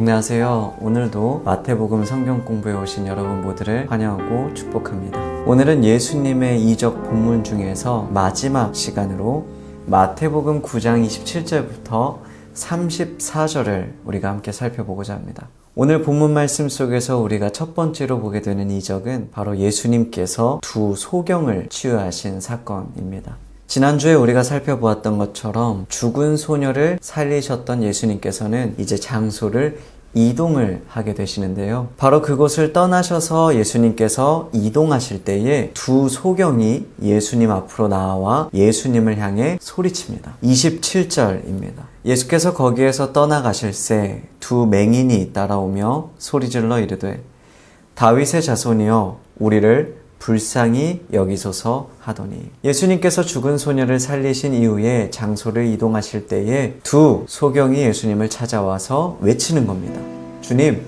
안녕하세요. 오늘도 마태복음 성경 공부에 오신 여러분 모두를 환영하고 축복합니다. 오늘은 예수님의 이적 본문 중에서 마지막 시간으로 마태복음 9장 27절부터 34절을 우리가 함께 살펴보고자 합니다. 오늘 본문 말씀 속에서 우리가 첫 번째로 보게 되는 이적은 바로 예수님께서 두 소경을 치유하신 사건입니다. 지난주에 우리가 살펴보았던 것처럼 죽은 소녀를 살리셨던 예수님께서는 이제 장소를 이동을 하게 되시는데요. 바로 그곳을 떠나셔서 예수님께서 이동하실 때에 두 소경이 예수님 앞으로 나와 예수님을 향해 소리칩니다. 27절입니다. 예수께서 거기에서 떠나가실새 두 맹인이 따라오며 소리질러 이르되 다윗의 자손이여 우리를 불쌍히 여기소서 하더니 예수님께서 죽은 소녀를 살리신 이후에 장소를 이동하실 때에 두 소경이 예수님을 찾아와서 외치는 겁니다. 주님,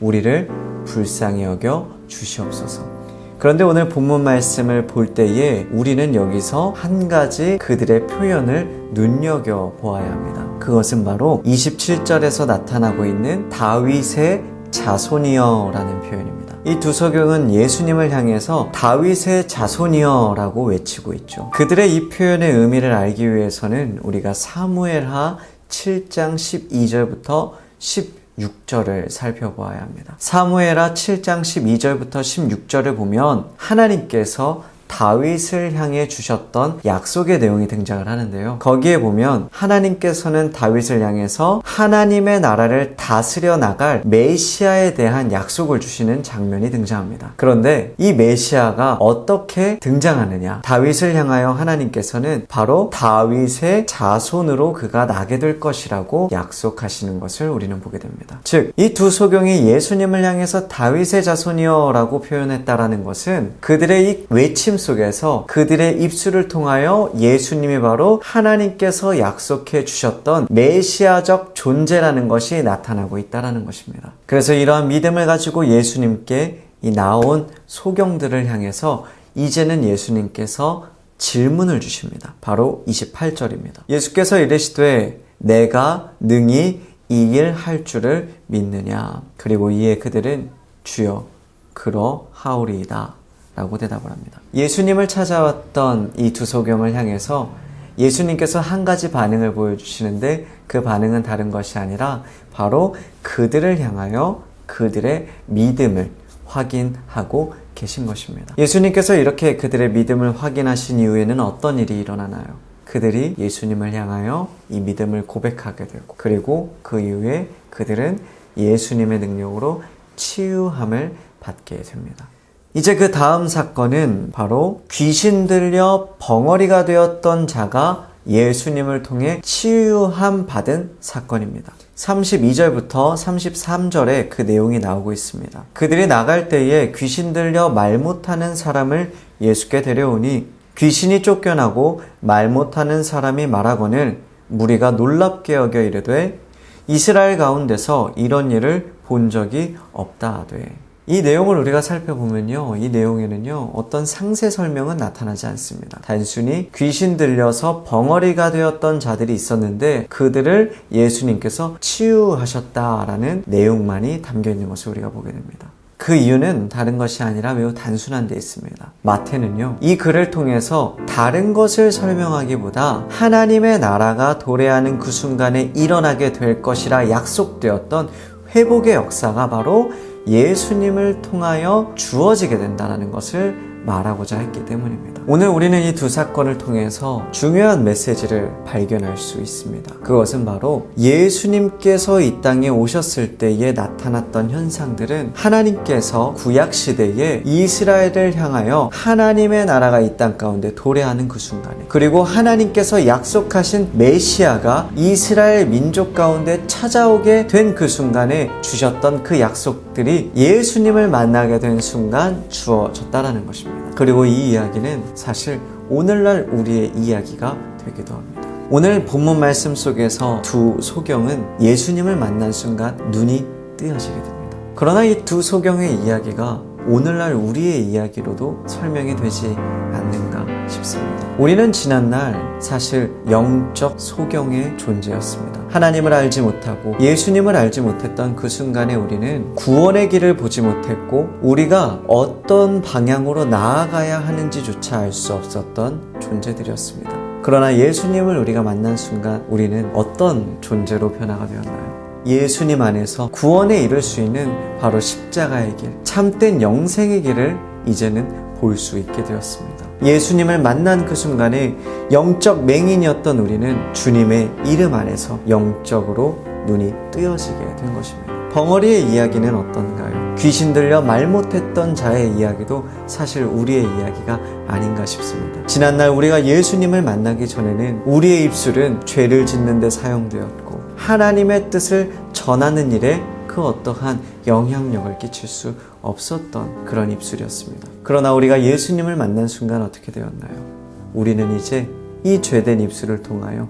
우리를 불쌍히 여겨 주시옵소서. 그런데 오늘 본문 말씀을 볼 때에 우리는 여기서 한 가지 그들의 표현을 눈여겨 보아야 합니다. 그것은 바로 27절에서 나타나고 있는 다윗의 자손이여라는 표현입니다. 이두 소경은 예수님을 향해서 다윗의 자손이여라고 외치고 있죠. 그들의 이 표현의 의미를 알기 위해서는 우리가 사무엘하 7장 12절부터 16절을 살펴보아야 합니다. 사무엘하 7장 12절부터 16절을 보면 하나님께서 다윗을 향해 주셨던 약속의 내용이 등장을 하는데요. 거기에 보면 하나님께서는 다윗을 향해서 하나님의 나라를 다스려 나갈 메시아에 대한 약속을 주시는 장면이 등장합니다. 그런데 이 메시아가 어떻게 등장하느냐? 다윗을 향하여 하나님께서는 바로 다윗의 자손으로 그가 나게 될 것이라고 약속하시는 것을 우리는 보게 됩니다. 즉, 이 두 소경이 예수님을 향해서 다윗의 자손이여라고 표현했다라는 것은 그들의 이 외침 속에서 그들의 입술을 통하여 예수님이 바로 하나님께서 약속해 주셨던 메시아적 존재라는 것이 나타나고 있다라는 것입니다. 그래서 이러한 믿음을 가지고 예수님께 이 나온 소경들을 향해서 이제는 예수님께서 질문을 주십니다. 바로 28절입니다. 예수께서 이르시되 내가 능히 이 일 할 줄을 믿느냐. 그리고 이에 그들은 주여 그러하오리이다. 라고 대답을 합니다. 예수님을 찾아왔던 이 두 소경을 향해서 예수님께서 한 가지 반응을 보여주시는데 그 반응은 다른 것이 아니라 바로 그들을 향하여 그들의 믿음을 확인하고 계신 것입니다. 예수님께서 이렇게 그들의 믿음을 확인하신 이후에는 어떤 일이 일어나나요? 그들이 예수님을 향하여 이 믿음을 고백하게 되고 그리고 그 이후에 그들은 예수님의 능력으로 치유함을 받게 됩니다. 이제 그 다음 사건은 바로 귀신 들려 벙어리가 되었던 자가 예수님을 통해 치유함 받은 사건입니다. 32절부터 33절에 그 내용이 나오고 있습니다. 그들이 나갈 때에 귀신 들려 말 못하는 사람을 예수께 데려오니 귀신이 쫓겨나고 말 못하는 사람이 말하거늘 무리가 놀랍게 여겨 이르되 이스라엘 가운데서 이런 일을 본 적이 없다 하되 이 내용을 우리가 살펴보면요. 이 내용에는요. 어떤 상세 설명은 나타나지 않습니다. 단순히 귀신 들려서 벙어리가 되었던 자들이 있었는데 그들을 예수님께서 치유하셨다라는 내용만이 담겨 있는 것을 우리가 보게 됩니다. 그 이유는 다른 것이 아니라 매우 단순한 데 있습니다. 마태는요, 이 글을 통해서 다른 것을 설명하기보다 하나님의 나라가 도래하는 그 순간에 일어나게 될 것이라 약속되었던 회복의 역사가 바로 예수님을 통하여 주어지게 된다는 것을 말하고자 했기 때문입니다. 오늘 우리는 이 두 사건을 통해서 중요한 메시지를 발견할 수 있습니다. 그것은 바로 예수님께서 이 땅에 오셨을 때에 나타났던 현상들은 하나님께서 구약 시대에 이스라엘을 향하여 하나님의 나라가 이 땅 가운데 도래하는 그 순간에 그리고 하나님께서 약속하신 메시아가 이스라엘 민족 가운데 찾아오게 된 그 순간에 주셨던 그 약속들이 예수님을 만나게 된 순간 주어졌다라는 것입니다. 그리고 이 이야기는 사실 오늘날 우리의 이야기가 되기도 합니다. 오늘 본문 말씀 속에서 두 소경은 예수님을 만난 순간 눈이 뜨여지게 됩니다. 그러나 이 두 소경의 이야기가 오늘날 우리의 이야기로도 설명이 되지 않는가 싶습니다. 우리는 지난날 사실 영적 소경의 존재였습니다. 하나님을 알지 못하고 예수님을 알지 못했던 그 순간에 우리는 구원의 길을 보지 못했고 우리가 어떤 방향으로 나아가야 하는지조차 알 수 없었던 존재들이었습니다. 그러나 예수님을 우리가 만난 순간 우리는 어떤 존재로 변화가 되었나요? 예수님 안에서 구원에 이를 수 있는 바로 십자가의 길, 참된 영생의 길을 이제는 볼 수 있게 되었습니다. 예수님을 만난 그 순간에 영적 맹인이었던 우리는 주님의 이름 안에서 영적으로 눈이 뜨여지게 된 것입니다. 벙어리의 이야기는 어떤가요? 귀신 들려 말 못했던 자의 이야기도 사실 우리의 이야기가 아닌가 싶습니다. 지난날 우리가 예수님을 만나기 전에는 우리의 입술은 죄를 짓는 데 사용되었고 하나님의 뜻을 전하는 일에 그 어떠한 영향력을 끼칠 수 없었던 그런 입술이었습니다. 그러나 우리가 예수님을 만난 순간 어떻게 되었나요? 우리는 이제 이 죄된 입술을 통하여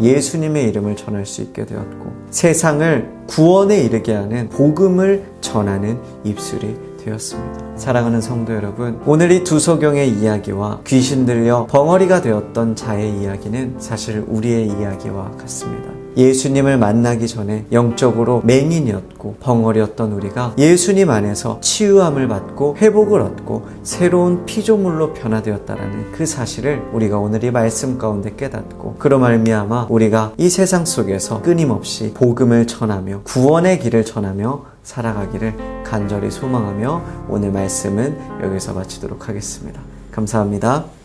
예수님의 이름을 전할 수 있게 되었고 세상을 구원에 이르게 하는 복음을 전하는 입술이 되었습니다. 사랑하는 성도 여러분, 오늘 이 두 소경의 이야기와 귀신 들려 벙어리가 되었던 자의 이야기는 사실 우리의 이야기와 같습니다. 예수님을 만나기 전에 영적으로 맹인이었고 벙어리였던 우리가 예수님 안에서 치유함을 받고 회복을 얻고 새로운 피조물로 변화되었다라는 그 사실을 우리가 오늘 이 말씀 가운데 깨닫고 그로 말미암아 우리가 이 세상 속에서 끊임없이 복음을 전하며 구원의 길을 전하며 살아가기를 간절히 소망하며 오늘 말씀은 여기서 마치도록 하겠습니다. 감사합니다.